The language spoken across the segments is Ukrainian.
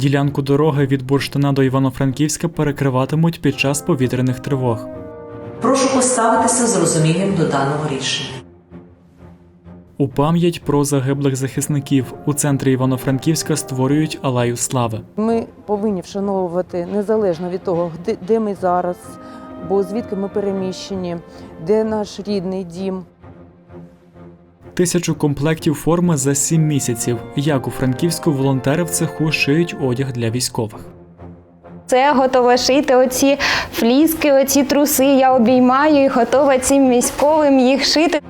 Ділянку дороги від Бурштина до Івано-Франківська перекриватимуть під час повітряних тривог. Прошу поставитися з розумінням до даного рішення. У пам'ять про загиблих захисників у центрі Івано-Франківська створюють алею слави. Ми повинні вшановувати незалежно від того, де, де ми зараз, бо звідки ми переміщені, де наш рідний дім. Тисячу комплектів форми за сім місяців. Як у Франківську волонтери в цеху шиють одяг для військових. Це готова шити оці фліски, оці труси. Я обіймаю і готова цим військовим їх шити.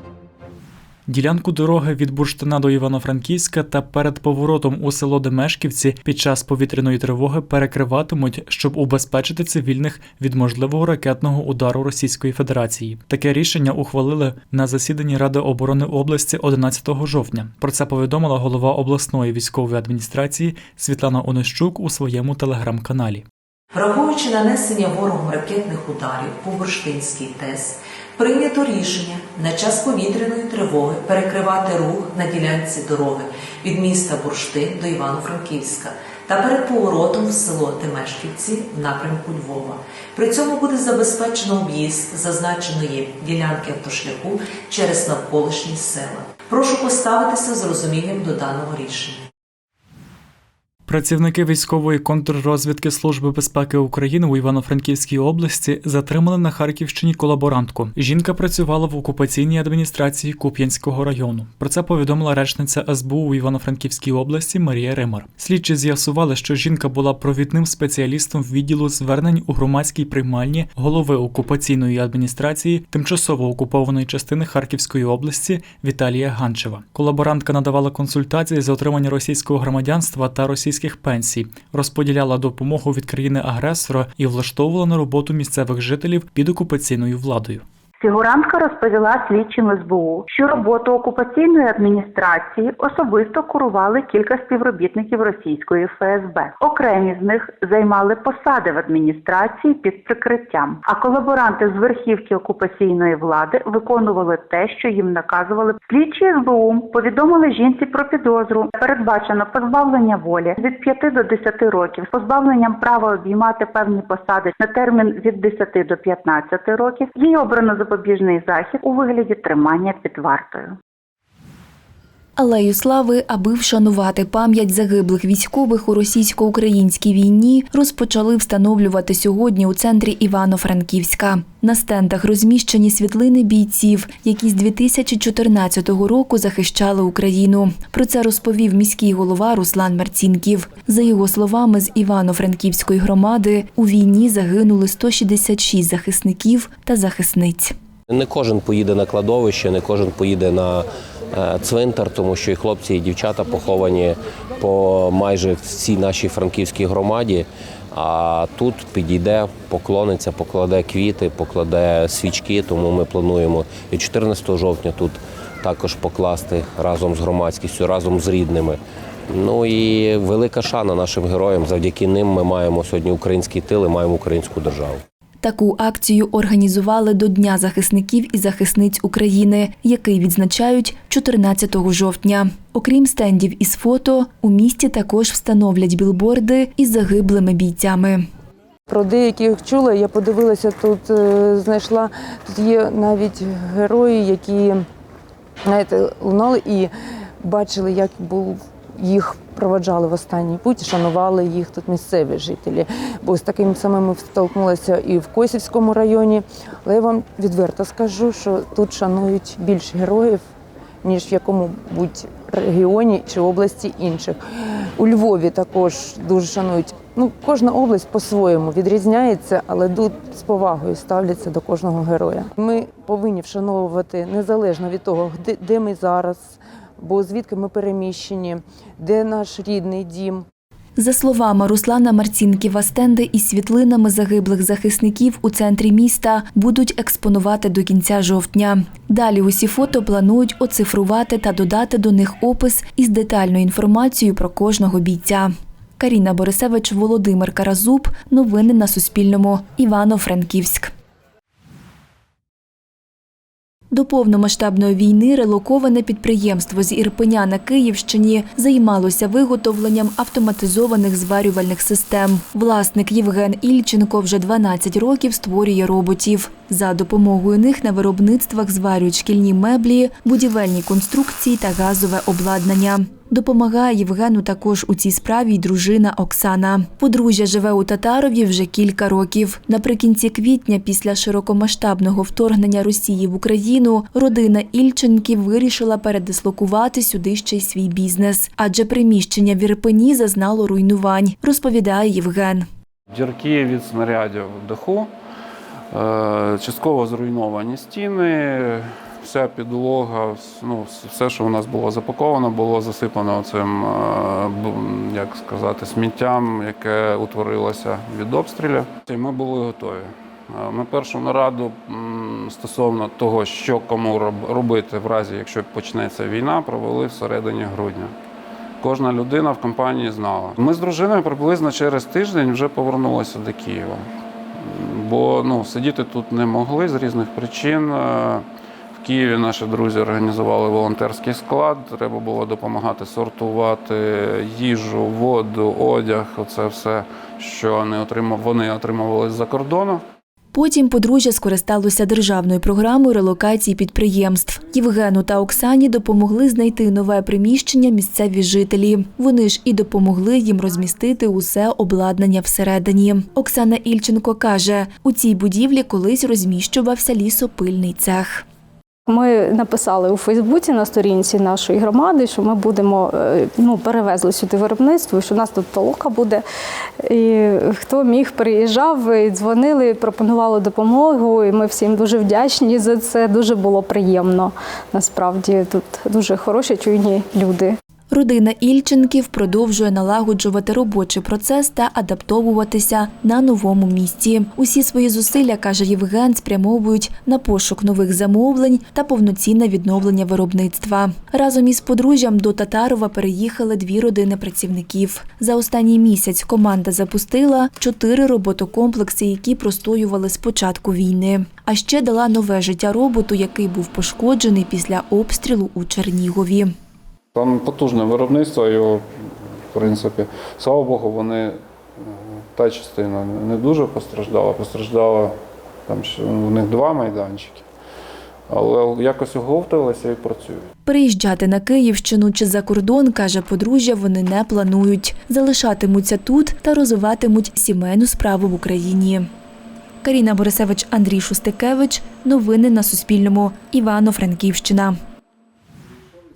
Ділянку дороги від Бурштина до Івано-Франківська та перед поворотом у село Демешківці під час повітряної тривоги перекриватимуть, щоб убезпечити цивільних від можливого ракетного удару Російської Федерації. Таке рішення ухвалили на засіданні Ради оборони області 11 жовтня. Про це повідомила голова обласної військової адміністрації Світлана Онищук у своєму телеграм-каналі. Враховуючи нанесення ворогом ракетних ударів по Бурштинській ТЕС, прийнято рішення на час повітряної тривоги перекривати рух на ділянці дороги від міста Бурштин до Івано-Франківська та перед поворотом в село Темешківці в напрямку Львова. При цьому буде забезпечено об'їзд зазначеної ділянки автошляху через навколишні села. Прошу поставитися з розумінням до даного рішення. Працівники військової контррозвідки Служби безпеки України у Івано-Франківській області затримали на Харківщині колаборантку. Жінка працювала в окупаційній адміністрації Куп'янського району. Про це повідомила речниця СБУ у Івано-Франківській області Марія Римар. Слідчі з'ясували, що жінка була провідним спеціалістом відділу звернень у громадській приймальні голови окупаційної адміністрації тимчасово окупованої частини Харківської області Віталія Ганчева. Колаборантка надавала консультації з отримання російського громадянства та російських пенсій, розподіляла допомогу від країни-агресора і влаштовувала на роботу місцевих жителів під окупаційною владою. Фігурантка розповіла слідчим СБУ, що роботу окупаційної адміністрації особисто курували кілька співробітників російської ФСБ. Окремі з них займали посади в адміністрації під прикриттям. А колаборанти з верхівки окупаційної влади виконували те, що їм наказували. Слідчі СБУ повідомили жінці про підозру. Передбачено позбавлення волі від 5 до 10 років, з позбавленням права обіймати певні посади на термін від 10 до 15 років. Їй обрано запобіжний захід у вигляді тримання під вартою. Алею слави, аби вшанувати пам'ять загиблих військових у російсько-українській війні, розпочали встановлювати сьогодні у центрі Івано-Франківська. На стендах розміщені світлини бійців, які з 2014 року захищали Україну. Про це розповів міський голова Руслан Марцінків. За його словами, з Івано-Франківської громади у війні загинули 166 захисників та захисниць. Не кожен поїде на кладовище, не кожен поїде на цвинтар, тому що і хлопці, і дівчата поховані по майже всій нашій франківській громаді. А тут підійде, поклониться, покладе квіти, покладе свічки. Тому ми плануємо і 14 жовтня тут також покласти разом з громадськістю, разом з рідними. Ну і велика шана нашим героям. Завдяки ним ми маємо сьогодні український тил і маємо українську державу. Таку акцію організували до Дня захисників і захисниць України, який відзначають 14 жовтня. Окрім стендів із фото, у місті також встановлять білборди із загиблими бійцями. Про деяких чула, я подивилася тут, е, знайшла тут є навіть герої, які знаєте, лунали і бачили, як був їх проводжали в останній путь, шанували їх тут місцеві жителі. Бо з таким самим ми столкнулися і в Косівському районі. Але я вам відверто скажу, що тут шанують більше героїв, ніж в якому-будь регіоні чи області інших. У Львові також дуже шанують. Ну, кожна область по-своєму відрізняється, але тут з повагою ставляться до кожного героя. Ми повинні вшановувати незалежно від того, де ми зараз, бо звідки ми переміщені, де наш рідний дім. За словами Руслана Марцінківа, стенди із світлинами загиблих захисників у центрі міста будуть експонувати до кінця жовтня. Далі усі фото планують оцифрувати та додати до них опис із детальною інформацією про кожного бійця. Каріна Борисевич, Володимир Каразуб. Новини на Суспільному. Івано-Франківськ. До повномасштабної війни релоковане підприємство з Ірпеня на Київщині займалося виготовленням автоматизованих зварювальних систем. Власник Євген Ільченко вже 12 років створює роботів. За допомогою них на виробництвах зварюють шкільні меблі, будівельні конструкції та газове обладнання. Допомагає Євгену також у цій справі й дружина Оксана. Подружжя живе у Татарові вже кілька років. Наприкінці квітня, після широкомасштабного вторгнення Росії в Україну, родина Ільченків вирішила передислокувати сюди ще й свій бізнес, адже приміщення в Ірпені зазнало руйнувань, розповідає Євген. Дірки від снарядів в даху, частково зруйновані стіни, вся підлога, ну, все, що у нас було запаковано, було засипано цим, як сказати, сміттям, яке утворилося від обстрілів. І ми були готові. Е, Ми першу нараду стосовно того, що кому роб- робити в разі, якщо почнеться війна, провели всередині грудня. Кожна людина в компанії знала. Ми з дружиною приблизно через тиждень вже повернулися до Києва. Бо ну, сидіти тут не могли з різних причин. Е, В Києві наші друзі організували волонтерський склад. Треба було допомагати сортувати їжу, воду, одяг. Оце все, що вони отримували з-за кордону. Потім подружжя скористалося державною програмою релокації підприємств. Євгену та Оксані допомогли знайти нове приміщення місцеві жителі. Вони ж і допомогли їм розмістити усе обладнання всередині. Оксана Ільченко каже, у цій будівлі колись розміщувався лісопильний цех. Ми написали у Фейсбуці на сторінці нашої громади, що ми будемо е, ну, перевезли сюди виробництво, що у нас тут толока буде. І хто міг, приїжджав, і дзвонили, пропонували допомогу. І ми всім дуже вдячні за це. Дуже було приємно. Насправді тут дуже хороші, чуйні люди. Родина Ільченків продовжує налагоджувати робочий процес та адаптовуватися на новому місці. Усі свої зусилля, каже Євген, спрямовують на пошук нових замовлень та повноцінне відновлення виробництва. Разом із подружжям до Татарова переїхали дві родини працівників. За останній місяць команда запустила чотири роботокомплекси, які простоювали з початку війни. А ще дала нове життя роботу, який був пошкоджений після обстрілу у Чернігові. Там потужне виробництво, його, в принципі, слава Богу, вони е, та частина не дуже постраждала. Постраждала там ще у них два майданчики. Але якось оговталися і працюють. Переїжджати на Київщину чи за кордон, каже подружжя, вони не планують. Залишатимуться тут та розвиватимуть сімейну справу в Україні. Каріна Борисевич, Андрій Шустикевич. Новини на Суспільному. Івано-Франківщина.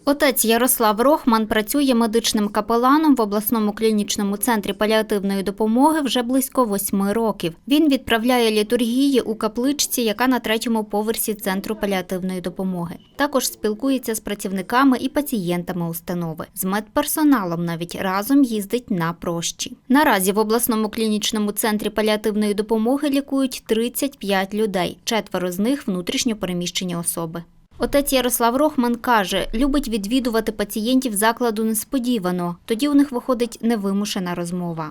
Отець Ярослав Рохман працює медичним капеланом в обласному клінічному центрі паліативної допомоги вже близько восьми років. Він відправляє літургії у капличці, яка на третьому поверсі центру паліативної допомоги. Також спілкується з працівниками і пацієнтами установи. З медперсоналом навіть разом їздить на прощі. Наразі в обласному клінічному центрі паліативної допомоги лікують 35 людей. Четверо з них внутрішньо переміщені особи. Отець Ярослав Рохман каже, любить відвідувати пацієнтів закладу несподівано. Тоді у них виходить невимушена розмова.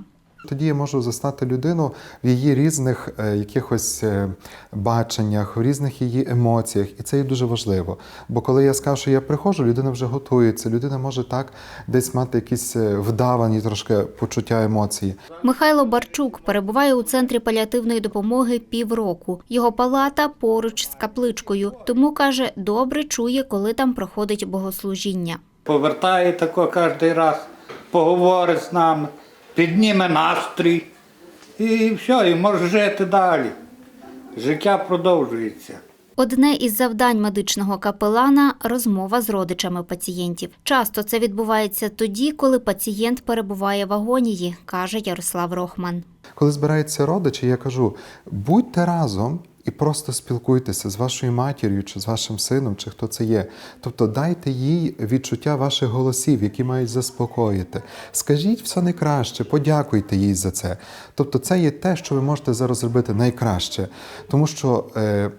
Тоді я можу застати людину в її різних е, якихось е, баченнях, в різних її емоціях, і це є дуже важливо. Бо коли я скажу, що я приходжу, людина вже готується, людина може так десь мати якісь е, вдавані трошки почуття емоції. Михайло Барчук перебуває у центрі паліативної допомоги півроку. Його палата поруч з капличкою, тому каже, добре чує, коли там проходить богослужіння. повертає тако кожен раз, поговорить з нами, підніме настрій і все, і може жити далі. Життя продовжується. Одне із завдань медичного капелана розмова з родичами пацієнтів. Часто це відбувається тоді, коли пацієнт перебуває в агонії, каже Ярослав Рохман. Коли збираються родичі, я кажу: будьте разом. І просто спілкуйтеся з вашою матір'ю, чи з вашим сином, чи хто це є. Тобто дайте їй відчуття ваших голосів, які мають заспокоїти. Скажіть все найкраще, подякуйте їй за це. Тобто, це є те, що ви можете зараз зробити найкраще. Тому що е,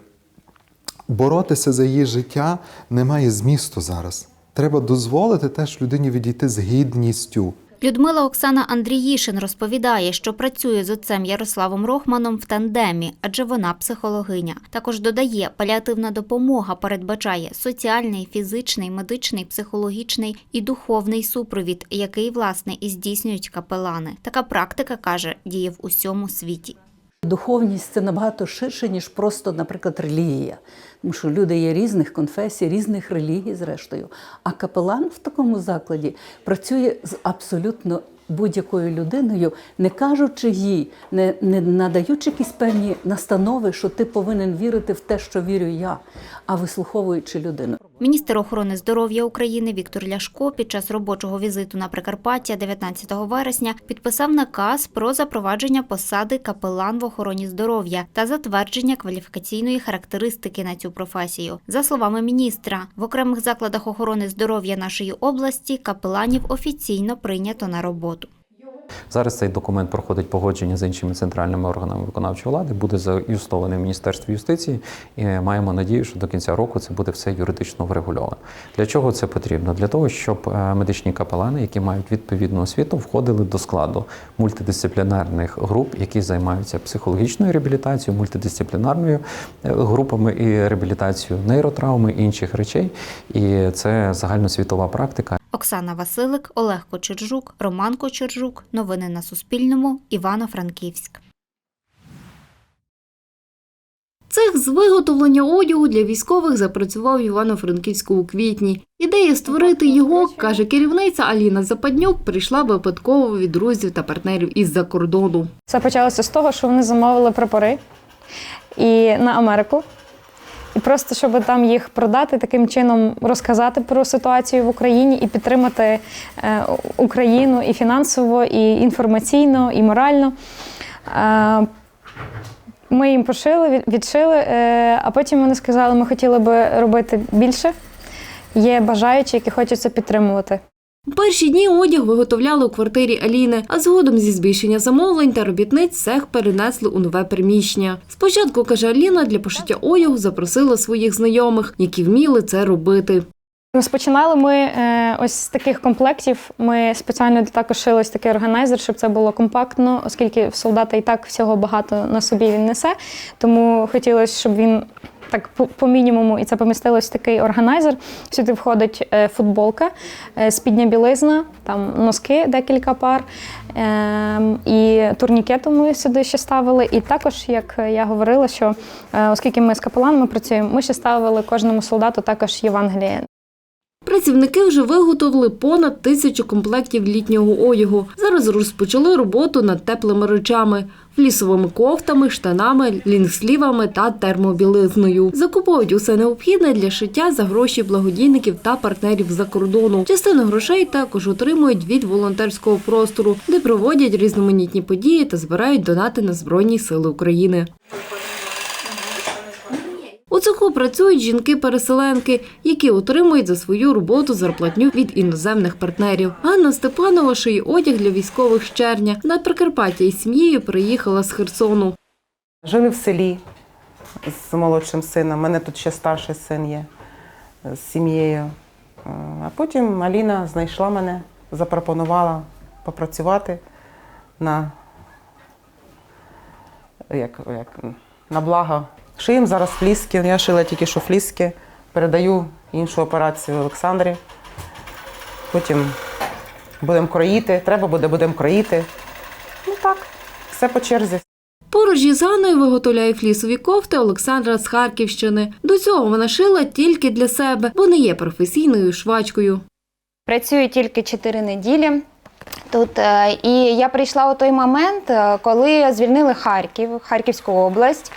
боротися за її життя немає змісту зараз. Треба дозволити теж людині відійти з гідністю. Людмила Оксана Андріїшин розповідає, що працює з отцем Ярославом Рохманом в тандемі, адже вона психологиня. Також додає, паліативна допомога передбачає соціальний, фізичний, медичний, психологічний і духовний супровід, який власне і здійснюють капелани. Така практика каже, діє в усьому світі. Духовність це набагато ширше, ніж просто, наприклад, релігія. Тому що люди є різних конфесій, різних релігій, зрештою. А капелан в такому закладі працює з абсолютно будь-якою людиною, не кажучи їй, не, не надаючи якісь певні настанови, що ти повинен вірити в те, що вірю я, а вислуховуючи людину. Міністр охорони здоров'я України Віктор Ляшко під час робочого візиту на Прикарпаття 19 вересня підписав наказ про запровадження посади капелан в охороні здоров'я та затвердження кваліфікаційної характеристики на цю професію. За словами міністра, в окремих закладах охорони здоров'я нашої області капеланів офіційно прийнято на роботу. Зараз цей документ проходить погодження з іншими центральними органами виконавчої влади, буде заюстований в Міністерстві юстиції, і маємо надію, що до кінця року це буде все юридично врегульовано. Для чого це потрібно? Для того, щоб е, медичні капелани, які мають відповідну освіту, входили до складу мультидисциплінарних груп, які займаються психологічною реабілітацією, мультидисциплінарною е, групами і реабілітацією нейротравми інших речей. І це загальносвітова практика. Оксана Василик, Олег Кочержук, Роман Кочержук. Новини на Суспільному. Івано-Франківськ. Цех з виготовлення одягу для військових запрацював в Івано-Франківську у квітні. Ідея створити його, каже керівниця Аліна Западнюк, прийшла випадково від друзів та партнерів із-за кордону. Це почалося з того, що вони замовили прапори і на Америку. І просто щоб там їх продати, таким чином розказати про ситуацію в Україні і підтримати е, Україну і фінансово, і інформаційно, і морально. Е, Ми їм пошили, відшили, е, а потім вони сказали, ми хотіли би робити більше. Є бажаючі, які хочуть це підтримувати. Перші дні одяг виготовляли у квартирі Аліни, а згодом зі збільшення замовлень та робітниць цех перенесли у нове приміщення. Спочатку, каже Аліна, для пошиття одягу запросила своїх знайомих, які вміли це робити. Розпочинали ми е, ось з таких комплектів. Ми спеціально також шили ось такий органайзер, щоб це було компактно, оскільки солдата і так всього багато на собі він несе. Тому хотілося, щоб він так по, по мінімуму і це помістилось в такий органайзер. Сюди входить е, футболка, е, спідня білизна, там носки декілька пар. Е, і турнікету ми сюди ще ставили. І також, як я говорила, що е, оскільки ми з капеланами працюємо, ми ще ставили кожному солдату також Євангеліє Працівники вже виготовили понад тисячу комплектів літнього одягу. Зараз розпочали роботу над теплими речами, флісовими кофтами, штанами, лінгслівами та термобілизною. Закуповують усе необхідне для шиття за гроші благодійників та партнерів за кордону. Частину грошей також отримують від волонтерського простору, де проводять різноманітні події та збирають донати на Збройні Сили України. У цеху працюють жінки-переселенки, які отримують за свою роботу зарплатню від іноземних партнерів. Ганна Степанова шиє одяг для військових з червня. На Прикарпаття із сім'єю приїхала з Херсону. Жили в селі з молодшим сином. У мене тут ще старший син є з сім'єю. Е, А потім Аліна знайшла мене, запропонувала попрацювати на, як, як, на благо. Шиємо зараз фліски. Я шила тільки що фліски, передаю іншу операцію Олександрі. Потім будемо кроїти, треба буде, будемо кроїти. Ну так, все по черзі. Поруч із Ганною виготовляє флісові кофти Олександра з Харківщини. До цього вона шила тільки для себе, бо не є професійною швачкою. Працюю тільки 4 неділі. Тут е, і я прийшла у той момент, е, коли звільнили Харків, Харківську область.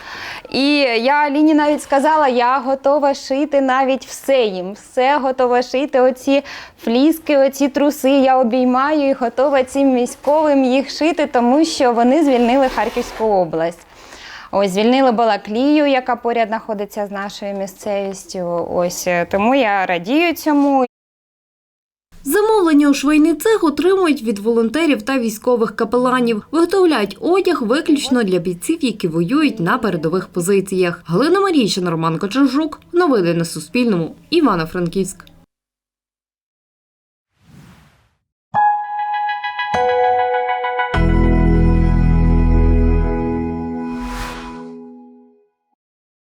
І я Аліні навіть сказала, я готова шити навіть все їм, все готова шити. Оці фліски, оці труси. Я обіймаю і готова цим військовим їх шити, тому що вони звільнили Харківську область. Ось звільнили Балаклію, яка поряд знаходиться з нашою місцевістю. Ось е, тому я радію цьому. Замовлення у швейний цех отримують від волонтерів та військових капеланів. Виготовляють одяг виключно для бійців, які воюють на передових позиціях. Галина Марійчин, Роман Кочержук. Новини на Суспільному. Івано-Франківськ.